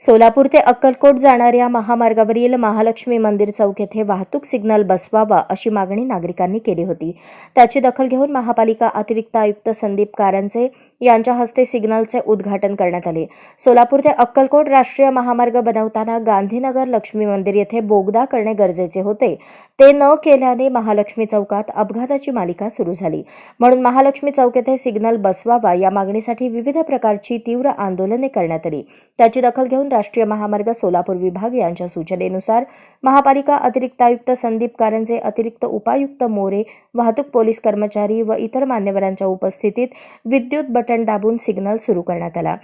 सोलापूर ते अक्कलकोट जाणाऱ्या महामार्गावरील महालक्ष्मी मंदिर चौक येथे वाहतूक सिग्नल बसवावा अशी मागणी नागरिकांनी केली होती. त्याची दखल घेऊन महापालिका अतिरिक्त आयुक्त संदीप कारंजे यांच्या हस्ते सिग्नलचे उद्घाटन करण्यात आले. सोलापूर ते अक्कलकोट राष्ट्रीय महामार्ग बनवताना गांधीनगर लक्ष्मी मंदिर येथे बोगदा करणे गरजेचे होते. ते न केल्याने महालक्ष्मी चौकात अपघाताची मालिका सुरू झाली. म्हणून महालक्ष्मी चौक येथे सिग्नल बसवावा या मागणीसाठी विविध प्रकारची तीव्र आंदोलने करण्यात आली. त्याची दखल घेऊन राष्ट्रीय महामार्ग सोलापूर विभाग यांच्या सूचनेनुसार महापालिका अतिरिक्त आयुक्त संदीप कारंजे अतिरिक्त उपायुक्त मोरे वाहतूक पोलीस कर्मचारी व इतर मान्यवरांच्या उपस्थितीत विद्युत बटन दाबून सिग्नल सुरू करण्यात आला.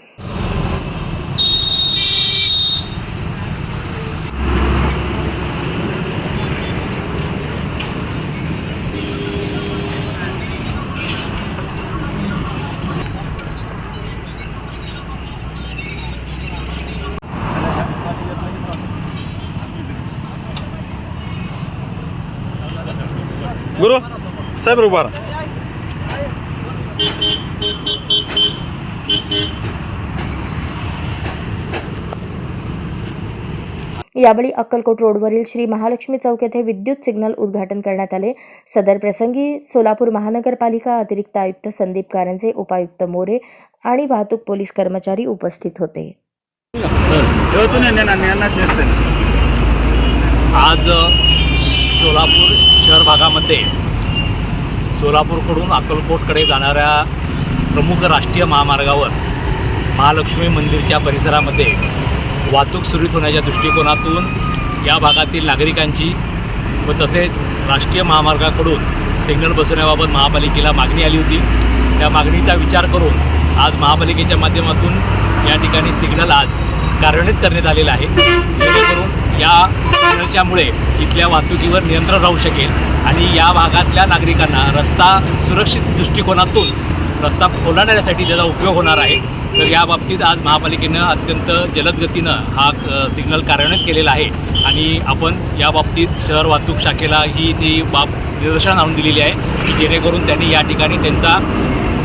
गुरु साहेब उभारा यावेळी अक्कलकोट रोडवरील श्री महालक्ष्मी चौक येथे विद्युत सिग्नल उद्घाटन करण्यात आले. सदर प्रसंगी सोलापूर महानगरपालिका अतिरिक्त आयुक्त संदीप कारंजे उपायुक्त मोरे आणि वाहतूक पोलीस कर्मचारी उपस्थित होते. आज सोलापूर शहर भागामध्ये सोलापूरकडून अक्कलकोटकडे जाणाऱ्या प्रमुख राष्ट्रीय महामार्गावर महालक्ष्मी मंदिरच्या परिसरामध्ये वाहतूक सुरळीत होण्याच्या दृष्टिकोनातून या भागातील नागरिकांची व तसेच राष्ट्रीय महामार्गाकडून सिग्नल बसवण्याबाबत महापालिकेला मागणी आली होती. त्या मागणीचा विचार करून आज महापालिकेच्या माध्यमातून या ठिकाणी सिग्नल आज कार्यान्वित करण्यात आलेलं आहे. जेणेकरून या टनलच्यामुळे इथल्या वाहतुकीवर नियंत्रण राहू शकेल आणि या भागातल्या नागरिकांना रस्ता सुरक्षित दृष्टिकोनातून रस्ता ओलांडण्यासाठी त्याचा उपयोग होणार आहे. तर या बाबतीत आज महापालिकेनं अत्यंत जलद गतीनं हा सिग्नल कार्यान्वित केलेला आहे आणि आपण या बाबतीत शहर वाहतूक शाखेला ही ती बाब निदर्शन आणून दिलेली आहे की जेणेकरून त्यांनी या ठिकाणी त्यांचा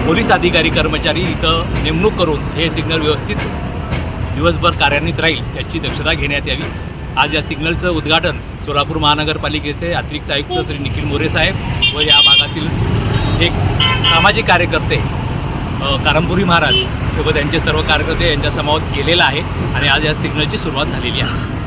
पोलीस अधिकारी कर्मचारी इथं नेमणूक करून हे सिग्नल व्यवस्थित दिवसभर कार्यान्वित राहील याची दक्षता घेण्यात यावी. आज या सिग्नलचं उद्घाटन सोलापूर महानगरपालिकेचे अतिरिक्त आयुक्त श्री निखिल मोरे साहेब व या भागातील एक सामाजिक कार्यकर्ते अ, कारंपुरी महाराज सोबत यांचे सर्व कार्यकर्ते यांच्या समावेश केलेला आहे आणि आज या सिग्नलची सुरुवात झालेली आहे.